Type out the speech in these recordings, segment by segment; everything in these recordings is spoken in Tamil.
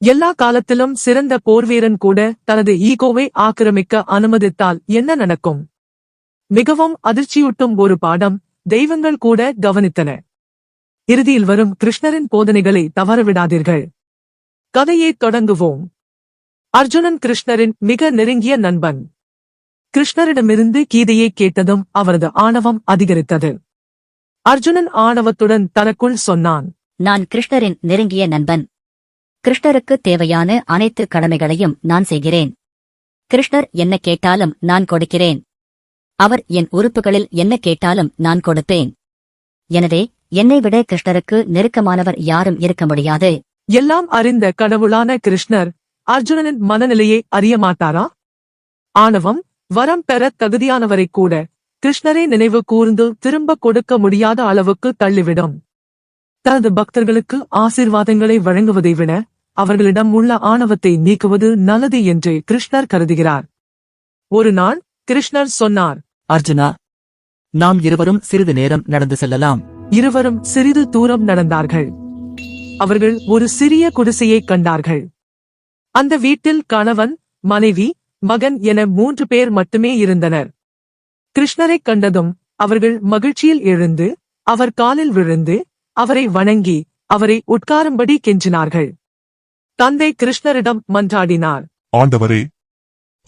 எல்லா காலத்திலும் சிறந்த போர்வீரன் கூட தனது ஈகோவை ஆக்கிரமிக்க அனுமதித்தால் என்ன நடக்கும்? மிகவும் அதிர்ச்சியூட்டும் ஒரு பாடம் தெய்வங்கள் கூட கவனித்தன. இறுதியில் வரும் கிருஷ்ணரின் போதனைகளை தவறவிடாதீர்கள். கதையை தொடங்குவோம். அர்ஜுனன் கிருஷ்ணரின் மிக நெருங்கிய நண்பன். கிருஷ்ணரிடமிருந்து கீதையை கேட்டதும் அவரது ஆணவம் அதிகரித்தது. அர்ஜுனன் ஆணவத்துடன் தனக்குள் சொன்னான் நான் கிருஷ்ணரின் நெருங்கிய நண்பன். கிருஷ்ணருக்கு தேவையான அனைத்து கடமைகளையும் நான் செய்கிறேன். கிருஷ்ணர் என்ன கேட்டாலும் நான் கொடுக்கிறேன். அவர் என் உறுப்புகளில் என்ன கேட்டாலும் நான் கொடுப்பேன். எனவே என்னை விட கிருஷ்ணருக்கு நெருக்கமானவர் யாரும் இருக்க முடியாது. எல்லாம் அறிந்த கடவுளான கிருஷ்ணர் அர்ஜுனனின் மனநிலையை அறிய மாட்டாரா? ஆணவம் வரம் பெற தகுதியானவரைக் கூட கிருஷ்ணரை நினைவு கூர்ந்து திரும்ப கொடுக்க முடியாத அளவுக்கு தள்ளிவிடும். தனது பக்தர்களுக்கு ஆசீர்வாதங்களை வழங்குவதை விட அவர்களிடம் உள்ள ஆணவத்தை நீக்குவது நல்லது என்று கிருஷ்ணர் கருதுகிறார். ஒரு நாள் கிருஷ்ணர் சொன்னார் அர்ஜுனா நாம் இருவரும் சிறிது நேரம் நடந்து செல்லலாம். இருவரும் சிறிது தூரம் நடந்தார்கள். அவர்கள் ஒரு சிறிய குடிசையைக் கண்டார்கள். அந்த வீட்டில் கணவன் மனைவி மகன் என மூன்று பேர் மட்டுமே இருந்தனர். கிருஷ்ணரைக் கண்டதும் அவர்கள் மகிழ்ச்சியில் எழுந்து அவர் காலில் விழுந்து அவரை வணங்கி அவரை உட்காரும்படி கெஞ்சினார்கள். தந்தை கிருஷ்ணரிடம் மன்றாடினார். ஆண்டவரே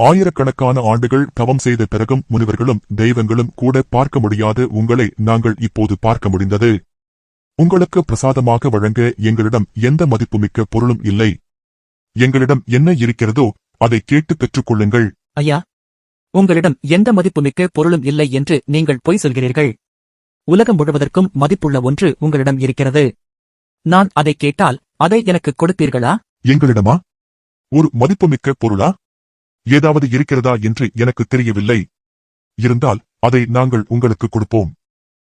ஆயிரக்கணக்கான ஆண்டுகள் தவம் செய்த பிறகும் முனிவர்களும் தெய்வங்களும் கூட பார்க்க முடியாத உங்களை நாங்கள் இப்போது பார்க்க முடிந்தது. உங்களுக்கு பிரசாதமாக வழங்க எங்களிடம் எந்த மதிப்புமிக்க பொருளும் இல்லை. எங்களிடம் என்ன இருக்கிறதோ அதை கேட்டு பெற்றுக்கொள்ளுங்கள். ஐயா உங்களிடம் எந்த மதிப்புமிக்க பொருளும் இல்லை என்று நீங்கள் பொய் சொல்கிறீர்கள். உலகம் முழுவதற்கும் மதிப்புள்ள ஒன்று உங்களிடம் இருக்கிறது. நான் அதை கேட்டால் அதை எனக்கு கொடுப்பீர்களா? எங்களிடமா? ஒரு மதிப்புமிக்க பொருளா? ஏதாவது இருக்கிறதா என்று எனக்கு தெரியவில்லை. இருந்தால் அதை நாங்கள் உங்களுக்கு கொடுப்போம்.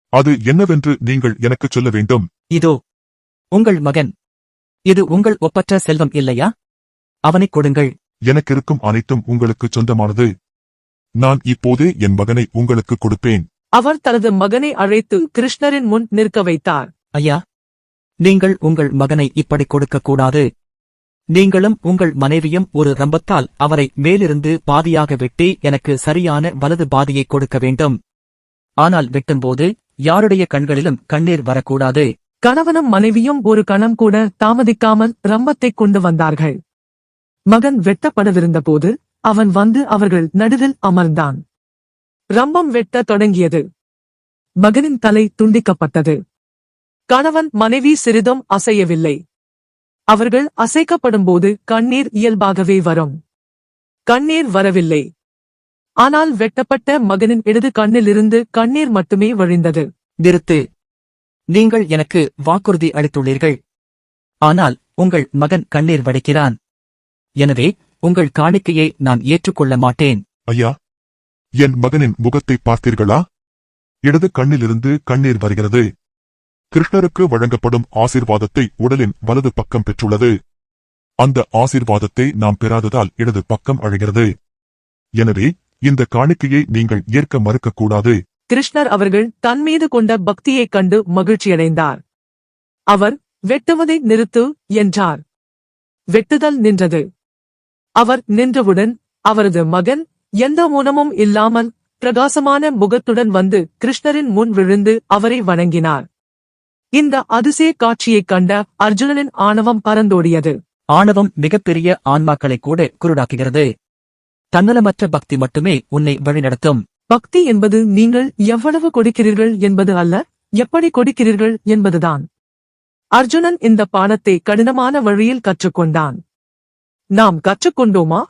அது என்னவென்று நீங்கள் எனக்குச் சொல்ல வேண்டும். இதோ உங்கள் மகன். இது உங்கள் ஒப்பற்ற செல்வம் இல்லையா? அவனைக் கொடுங்கள். எனக்கிருக்கும் அனைத்தும் உங்களுக்கு சொந்தமானது. நான் இப்போதே என் மகனை உங்களுக்கு கொடுப்பேன். அவர் தனது மகனை அழைத்து கிருஷ்ணரின் முன் நிற்க வைத்தார். ஐயா நீங்கள் உங்கள் மகனை இப்படி கொடுக்கக் கூடாது. நீங்களும் உங்கள் மனைவியும் ஒரு ரம்பத்தால் அவரை மேலிருந்து பாதியாக வெட்டி எனக்கு சரியான வலது பாதியை கொடுக்க வேண்டும். ஆனால் வெட்டும்போது யாருடைய கண்களிலும் கண்ணீர் வரக்கூடாது. கணவனும் மனைவியும் ஒரு கணம் கூட தாமதிக்காமல் ரம்பத்தைக் கொண்டு வந்தார்கள். மகன் வெட்டப்படவிருந்தபோது அவன் வந்து அவர்கள் நடுவில் அமர்ந்தான். ரம்பம் வெட்டத் தொடங்கியது. மகனின் தலை துண்டிக்கப்பட்டது. கணவன் மனைவி சிறிதும் அசையவில்லை. அவர்கள் அசைக்கப்படும்போது கண்ணீர் இயல்பாகவே வரும். கண்ணீர் வரவில்லை. ஆனால் வெட்டப்பட்ட மகனின் இடது கண்ணிலிருந்து கண்ணீர் மட்டுமே வழிந்தது. நிறுத்து. நீங்கள் எனக்கு வாக்குறுதி அளித்துள்ளீர்கள். ஆனால் உங்கள் மகன் கண்ணீர் வடிக்கிறான். எனவே உங்கள் காணிக்கையை நான் ஏற்றுக்கொள்ள மாட்டேன். ஐயா என் மகனின் முகத்தை பார்த்தீர்களா? இடது கண்ணிலிருந்து கண்ணீர் வருகிறது. கிருஷ்ணருக்கு வழங்கப்படும் ஆசீர்வாதத்தை உடலின் வலது பக்கம் பெற்றுள்ளது. அந்த ஆசீர்வாதத்தை நாம் பெறாததால் இடது பக்கம் அழைகிறது. எனவே இந்த காணிக்கையை நீங்கள் ஏற்க மறுக்கக்கூடாது. கிருஷ்ணர் அவர்கள் தன் மீது கொண்ட பக்தியைக் கண்டு மகிழ்ச்சியடைந்தார். அவர் வெட்டுவதை நிறுத்து என்றார். வெட்டுதல் நின்றது. அவர் நின்றவுடன் அவரது மகன் எந்த ஊனமும் இல்லாமல் பிரகாசமான முகத்துடன் வந்து கிருஷ்ணரின் முன் விழுந்து அவரை வணங்கினார். இந்த அதிசய காட்சியைக் கண்ட அர்ஜுனனின் ஆணவம் பறந்தோடியது. ஆணவம் மிகப்பெரிய ஆன்மாக்களைக் கூட குருடாக்குகிறது. தன்னலமற்ற பக்தி மட்டுமே உன்னை வழிநடத்தும். பக்தி என்பது நீங்கள் எவ்வளவு கொடுக்கிறீர்கள் என்பது அல்ல எப்படி கொடுக்கிறீர்கள் என்பதுதான். அர்ஜுனன் இந்த பாடத்தை கடினமான வழியில் கற்றுக்கொண்டான். நாம் கற்றுக்கொண்டோமா?